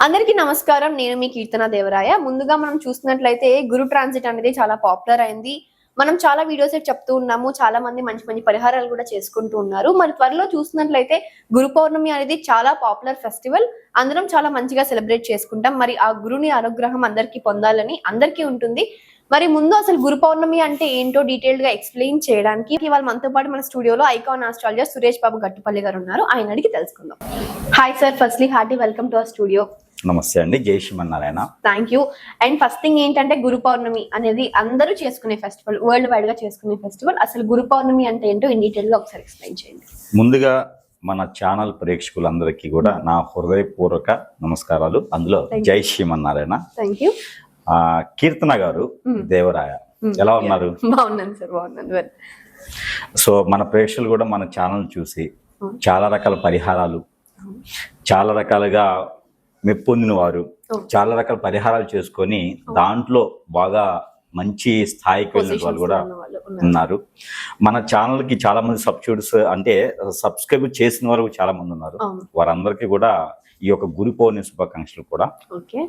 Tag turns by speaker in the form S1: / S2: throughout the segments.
S1: అందరికీ నమస్కారం. నేను మీ కీర్తన దేవరాయ. ముందుగా మనం చూస్తున్నట్లయితే గురు ట్రాన్సిట్ అనేది చాలా పాపులర్ అయింది. మనం చాలా వీడియోస్ చెప్తూ ఉన్నాము. చాలా మంది మంచి మంచి పరిహారాలు కూడా చేసుకుంటూ ఉన్నారు. మరి త్వరలో చూస్తున్నట్లయితే గురు పౌర్ణమి అనేది చాలా పాపులర్ ఫెస్టివల్. అందరం చాలా మంచిగా సెలబ్రేట్ చేసుకుంటాం. మరి ఆ గురుని అనుగ్రహం అందరికీ పొందాలని అందరికీ ఉంటుంది. మరి ముందు అసలు గురు పౌర్ణమి అంటే ఏంటో డీటెయిల్డ్గా ఎక్స్ప్లెయిన్ చేయడానికి ఇవాళ మనతో పాటు మన స్టూడియోలో ఐకాన్ ఆస్ట్రాలజర్ సురేష్ బాబు గట్టుపల్లి గారు ఉన్నారు. ఆయన అడిగి తెలుసుకుందాం. Hi sir firstly hearty welcome to our studio
S2: నమస్తే అండి. జై Srimannarayana.
S1: Thank you and first thing ఏంటంటే గురు పౌర్ణమి అనేది అందరూ చేసుకునే ఫెస్టివల్ వరల్డ్ వైడ్గా చేసుకునే ఫెస్టివల్ అసలు గురు పౌర్ణమి అంటే ఏంటో ఇన్ డీటెయిల్గా ఒకసారి ఎక్స్ప్లెయిన్ చేయండి.
S2: ముందుగా మన ఛానల్ ప్రేక్షకులందరికీ కూడా నా హృదయపూర్వక నమస్కారాలు. అందులో. జై శ్రీమన్నారాయణ.
S1: థ్యాంక్ యూ
S2: కీర్తన గారు. దేవరాయ. ఎలా ఉన్నారు?
S1: బాగున్నాను సార్ బాగున్నాను.
S2: సో మన ప్రేక్షకులు కూడా మన ఛానల్ చూసి. చాలా రకాల పరిహారాలు చాలా రకాలుగా మెప్పొందిన వారు. చాలా రకాల పరిహారాలు చేసుకొని దాంట్లో బాగా మంచి స్థాయికి వెళ్ళిన వాళ్ళు కూడా ఉన్నారు. మన ఛానల్కి చాలా మంది సబ్స్క్రైబర్స్ అంటే సబ్స్క్రైబ్ చేసిన వారు చాలా మంది ఉన్నారు. వారందరికీ కూడా ఈ యొక్క గురు పౌర్ణమి శుభాకాంక్షలు కూడా.
S1: ఓకే.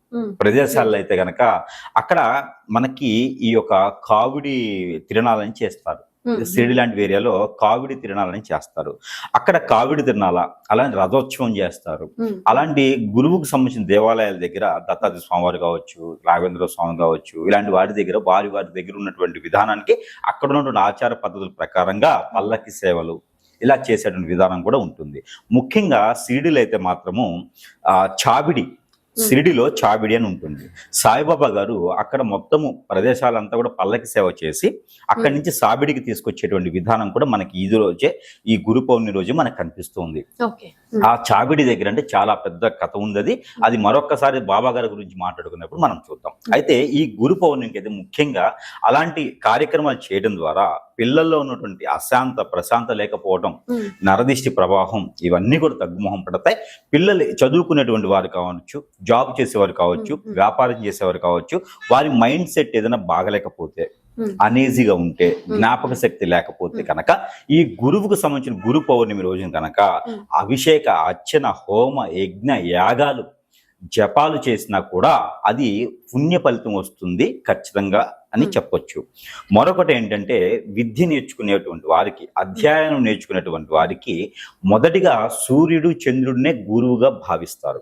S2: ప్రదేశాల్లో అయితే గనక అక్కడ మనకి ఈ యొక్క కావిడి తిరణాలని చేస్తారు. షిరిడి లాంటి ఏరియాలో కావిడి తిరణాలని చేస్తారు. అక్కడ కావిడి తిరణాల అలానే రథోత్సవం చేస్తారు. అలాంటి గురువుకు సంబంధించిన దేవాలయాల దగ్గర దత్తాత్రేయ స్వామివారు కావచ్చు రాఘవేంద్ర స్వామి కావచ్చు ఇలాంటి వారి దగ్గర వారి వారి దగ్గర ఉన్నటువంటి విధానానికి అక్కడ ఉన్నటువంటి ఆచార పద్ధతుల ప్రకారంగా పల్లకి సేవలు ఇలా చేసేటువంటి విధానం కూడా ఉంటుంది. ముఖ్యంగా సిరిడిలో అయితే మాత్రము ఆ చాబిడి సిరిడిలో చాబిడి అని ఉంటుంది. సాయిబాబా గారు అక్కడ మొత్తము ప్రదేశాలంతా కూడా పల్లకి సేవ చేసి అక్కడి నుంచి సాబిడికి తీసుకొచ్చేటువంటి విధానం కూడా మనకి ఈ రోజే ఈ గురు పౌర్ణమి రోజు మనకు కనిపిస్తుంది. ఆ చాబిడి దగ్గర అంటే చాలా పెద్ద కథ ఉంది అది అది మరొక్కసారి బాబా గారి గురించి మాట్లాడుకున్నప్పుడు మనం చూద్దాం. అయితే ఈ గురు పౌర్ణమికి అయితే ముఖ్యంగా అలాంటి కార్యక్రమాలు చేయడం ద్వారా పిల్లల్లో ఉన్నటువంటి అశాంత ప్రశాంత లేకపోవడం నరదిష్టి ప్రవాహం ఇవన్నీ కూడా తగ్గుముఖం పడతాయి. పిల్లలు చదువుకునేటువంటి వారు కావచ్చు జాబ్ చేసేవారు కావచ్చు. వ్యాపారం చేసేవారు కావచ్చు వారి మైండ్ సెట్ ఏదైనా బాగలేకపోతే అనీజీగా ఉంటే జ్ఞాపక శక్తి లేకపోతే. కనుక ఈ గురువుకు సంబంధించిన గురు పౌర్ణమి రోజున కనుక. అభిషేక అర్చన హోమ యజ్ఞ యాగాలు జపాలు చేసినా కూడా అది పుణ్య ఫలితం వస్తుంది ఖచ్చితంగా అని. చెప్పొచ్చు మరొకటి ఏంటంటే విద్య నేర్చుకునేటువంటి వారికి అధ్యయనం నేర్చుకునేటువంటి వారికి మొదటిగా సూర్యుడు చంద్రుడినే గురువుగా భావిస్తారు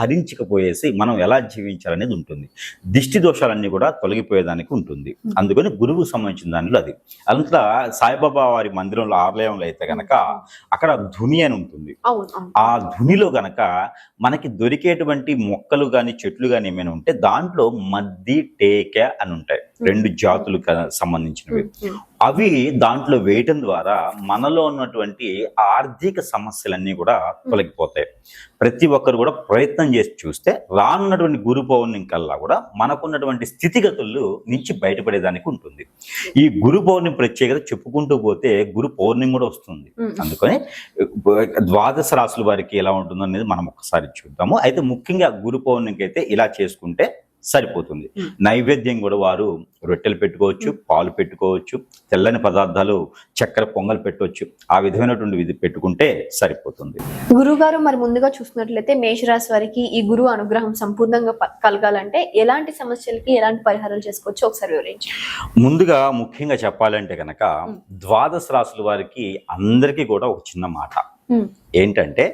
S2: హరించకపోయేసి మనం ఎలా జీవించాలనేది ఉంటుంది. దిష్టి దోషాలన్నీ కూడా తొలగిపోయేదానికి ఉంటుంది. అందుకని గురువుకు సంబంధించిన దానిలో అది. అంతా సాయిబాబా వారి మందిరంలో ఆలయంలో అయితే గనక అక్కడ ధుని అని ఉంటుంది. ఆ ధునిలో గనక మనకి దొరికేటువంటి మొక్కలు గాని చెట్లు గాని ఏమైనా ఉంటే దాంట్లో మద్ది టేక అని ఉంటాయి. రెండు జాతులు సంబంధించినవి. అవి దాంట్లో వేయటం ద్వారా మనలో ఉన్నటువంటి ఆర్థిక సమస్యలన్నీ కూడా తొలగిపోతాయి. ప్రతి ఒక్కరు కూడా ప్రయత్నం చేసి చూస్తే రానున్నటువంటి గురు పౌర్ణమి కల్లా కూడా మనకున్నటువంటి స్థితిగతులు నుంచి బయటపడేదానికి ఉంటుంది. ఈ గురు పౌర్ణమి ప్రత్యేకత చెప్పుకుంటూ పోతే గురు పౌర్ణమి కూడా వస్తుంది. అందుకని ద్వాదశ రాసుల వారికి ఎలా ఉంటుందో అనేది మనం ఒకసారి చూద్దాము. అయితే ముఖ్యంగా గురు పౌర్ణమికి అయితే ఇలా చేసుకుంటే సరిపోతుంది. నైవేద్యం కూడా వారు రొట్టెలు పెట్టుకోవచ్చు పాలు పెట్టుకోవచ్చు తెల్లని పదార్థాలు చక్కెర పొంగల్ పెట్టవచ్చు ఆ విధమైనటువంటి విధి పెట్టుకుంటే సరిపోతుంది.
S1: గురువు గారు మరి ముందుగా చూసినట్లయితే మేషరాశి వారికి ఈ గురువు అనుగ్రహం సంపూర్ణంగా కలగాలంటే ఎలాంటి సమస్యలకి ఎలాంటి పరిహారాలు చేసుకోవచ్చు ఒకసారి వివరించి.
S2: ముందుగా ముఖ్యంగా చెప్పాలంటే కనుక. ద్వాదశ రాసుల వారికి అందరికీ కూడా ఒక చిన్న మాట. ఏంటంటే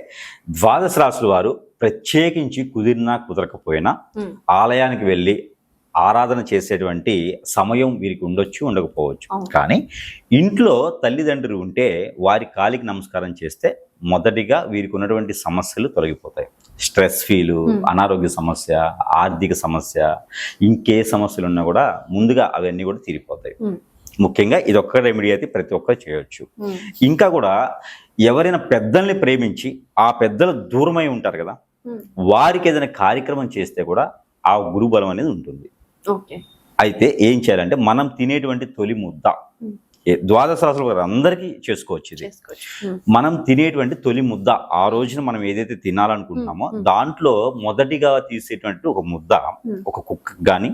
S2: ద్వాదశ రాసుల వారు ప్రత్యేకించి కుదిరినా కుదరకపోయినా ఆలయానికి వెళ్ళి ఆరాధన చేసేటువంటి సమయం వీరికి ఉండొచ్చు ఉండకపోవచ్చు. కానీ ఇంట్లో తల్లిదండ్రులు ఉంటే వారి కాలికి నమస్కారం చేస్తే మొదటిగా వీరికి ఉన్నటువంటి సమస్యలు తొలగిపోతాయి స్ట్రెస్ ఫీలు. అనారోగ్య సమస్య ఆర్థిక సమస్య ఇంకే సమస్యలు ఉన్నా కూడా ముందుగా అవన్నీ కూడా తీరిపోతాయి ముఖ్యంగా ఇది ఒక్క రెమెడీ అయితే ప్రతి ఒక్కరు చేయొచ్చు ఇంకా కూడా ఎవరైనా పెద్దల్ని ప్రేమించి ఆ పెద్దలు దూరమై ఉంటారు కదా. వారికి ఏదైనా కార్యక్రమం చేస్తే కూడా ఆ గురు బలం అనేది ఉంటుంది. అయితే ఏం చేయాలంటే మనం తినేటువంటి తొలి ముద్ద. ఏ- ద్వాదశ రాసుల వారు అందరికీ చేసుకోవచ్చు ఇది.
S1: ఉమ్,
S2: మనం తినేటువంటి తొలి ముద్ద ఆ రోజున మనం ఏదైతే తినాలనుకుంటున్నామో. దాంట్లో మొదటిగా తీసేటువంటి ఒక ముద్ద. ఒక కుక్కకి కానీ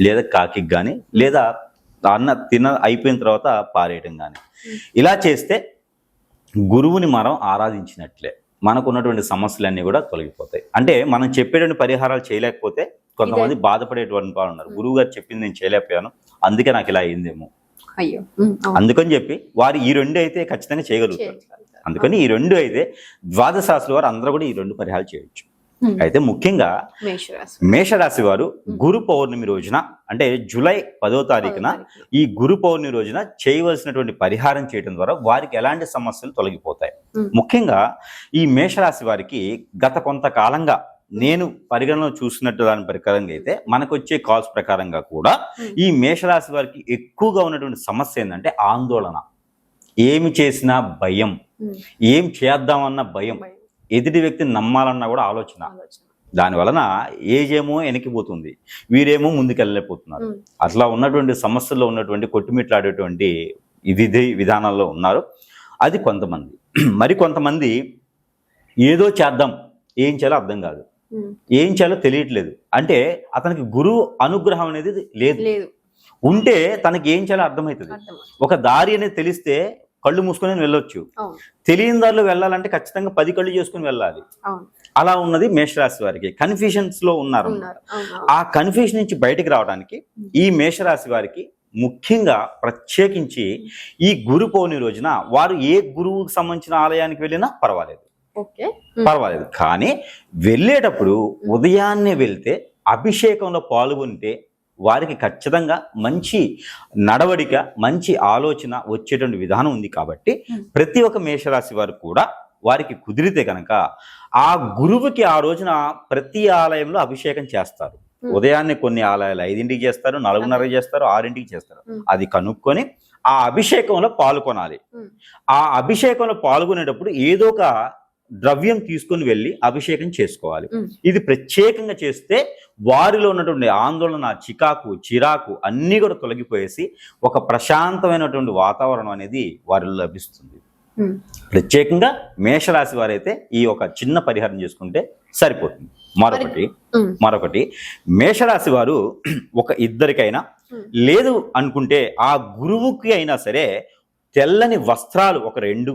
S2: లేదా కాకి కానీ లేదా అన్న తిన అయిపోయిన తర్వాత పారేయటం కానీ. ఇలా చేస్తే గురువుని మనం ఆరాధించినట్లే. మనకు ఉన్నటువంటి సమస్యలన్నీ కూడా తొలగిపోతాయి. అంటే మనం చెప్పేటువంటి పరిహారాలు చేయలేకపోతే కొంతమంది బాధపడేటువంటి వాళ్ళు ఉన్నారు. గురువు గారు చెప్పింది నేను చేయలేకపోయాను. అందుకే నాకు ఇలా అయిందేమో.
S1: అయ్యో.
S2: అందుకని చెప్పి వారు ఈ రెండు అయితే ఖచ్చితంగా చేయగలుగుతారు. అందుకని ఈ రెండు అయితే ద్వాదశ రాశుల వారు అందరూ కూడా ఈ రెండు పరిహారాలు చేయొచ్చు. అయితే ముఖ్యంగా
S1: మేషరాశి
S2: వారు. గురు పౌర్ణమి రోజున అంటే జూలై పదో తారీఖున ఈ గురు పౌర్ణమి రోజున చేయవలసినటువంటి పరిహారం చేయడం ద్వారా వారికి ఎలాంటి సమస్యలు తొలగిపోతాయి.
S1: ఉమ్.
S2: ముఖ్యంగా ఈ మేషరాశి వారికి గత కొంతకాలంగా నేను పరిగణలో చూసినట్టు దాని ప్రకారంగా అయితే మనకు వచ్చే కాల్స్ ప్రకారంగా కూడా. ఈ మేషరాశి వారికి ఎక్కువగా ఉన్నటువంటి సమస్య ఏంటంటే ఆందోళన. ఏమి చేసినా భయం. ఏం చేద్దామన్న భయం, ఎదుటి వ్యక్తిని నమ్మాలన్నా కూడా ఆలోచన. దాని వలన ఏజేమో వెనక్కిపోతుంది. వీరేమో ముందుకెళ్ళలేకపోతున్నారు. అట్లా ఉన్నటువంటి సమస్యల్లో ఉన్నటువంటి కొట్టుమిట్లాడేటువంటి విధి విధానాల్లో ఉన్నారు. అది కొంతమంది. మరి కొంతమంది ఏదో చేద్దాం ఏం చేయాలో అర్థం కాదు. ఏం చేయాలో తెలియట్లేదు. అంటే అతనికి గురువు అనుగ్రహం అనేది లేదు. ఉంటే తనకి ఏం చేయాలో అర్థమవుతుంది.
S1: అర్థం
S2: ఒక దారి అనేది తెలిస్తే కళ్ళు మూసుకొని వెళ్ళొచ్చు. తెలియని దారిలో వెళ్ళాలంటే ఖచ్చితంగా పది కళ్ళు చేసుకుని వెళ్ళాలి. అలా ఉన్నది మేషరాశి వారికి. కన్ఫ్యూషన్స్లో ఉన్నారు ఆ కన్ఫ్యూజన్ నుంచి బయటికి రావడానికి ఈ మేషరాశి వారికి ముఖ్యంగా ప్రత్యేకించి ఈ గురు పౌర్ణమి రోజున వారు ఏ గురువుకు సంబంధించిన ఆలయానికి వెళ్ళినా పర్వాలేదు.
S1: ఓకే.
S2: పర్వాలేదు. కానీ వెళ్ళేటప్పుడు ఉదయాన్నే వెళ్తే అభిషేకంలో పాల్గొంటే వారికి ఖచ్చితంగా మంచి నడవడిక మంచి ఆలోచన వచ్చేటువంటి విధానం ఉంది కాబట్టి. ప్రతి ఒక్క మేషరాశి వారు కూడా వారికి కుదిరితే కనుక ఆ గురువుకి ఆ రోజున ప్రతి ఆలయంలో అభిషేకం చేస్తారు. ఉదయాన్నే కొన్ని ఆలయాలు ఐదింటికి చేస్తారు నాలుగున్నర చేస్తారు ఆరింటికి చేస్తారు. అది కనుక్కొని ఆ అభిషేకంలో పాల్గొనాలి. ఆ అభిషేకంలో పాల్గొనేటప్పుడు ఏదో ఒక ద్రవ్యం తీసుకుని వెళ్ళి అభిషేకం చేసుకోవాలి. ఇది ప్రత్యేకంగా చేస్తే వారిలో ఉన్నటువంటి ఆందోళన చికాకు చిరాకు అన్నీ కూడా తొలగిపోయేసి ఒక ప్రశాంతమైనటువంటి వాతావరణం అనేది వారిలో లభిస్తుంది. ప్రత్యేకంగా మేషరాశి వారైతే ఈ ఒక చిన్న పరిహారం చేసుకుంటే సరిపోతుంది మరొకటి. మరొకటి మేషరాశి వారు ఒక ఇద్దరికైనా. లేదు అనుకుంటే ఆ గురువుకి అయినా సరే తెల్లని వస్త్రాలు ఒక రెండు.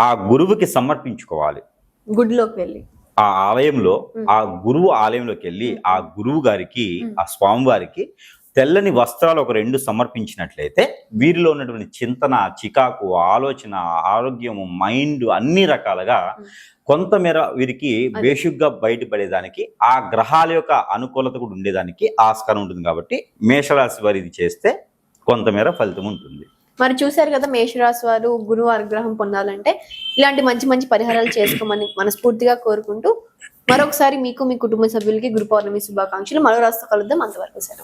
S2: ఆ గురువుకి సమర్పించుకోవాలి
S1: గుడిలోకి వెళ్ళి
S2: ఆ ఆలయంలో. ఆ గురువు ఆలయంలోకి వెళ్ళి ఆ గురువు గారికి. ఆ స్వామి వారికి తెల్లని వస్త్రాలు ఒక రెండు సమర్పించినట్లయితే వీరిలో ఉన్నటువంటి చింతన చికాకు ఆలోచన ఆరోగ్యము మైండ్ అన్ని రకాలుగా. కొంతమేర వీరికి. బేసిక్గా బయటపడేదానికి ఆ గ్రహాల యొక్క అనుకూలత కూడా ఉండేదానికి ఆస్కారం ఉంటుంది కాబట్టి మేషరాశి వారు ఇది చేస్తే కొంతమేర ఫలితం ఉంటుంది
S1: మరి చూశారు కదా మేషరాశి వారు గురువు అనుగ్రహం పొందాలంటే ఇలాంటి మంచి మంచి పరిహారాలు చేసుకోమని మనస్ఫూర్తిగా కోరుకుంటూ మరొకసారి మీకు మీ కుటుంబ సభ్యులకి గురు పౌర్ణమి శుభాకాంక్షలు. మరో రాష్ట్ర కలుద్దాం. అంతవరకు సెలవు.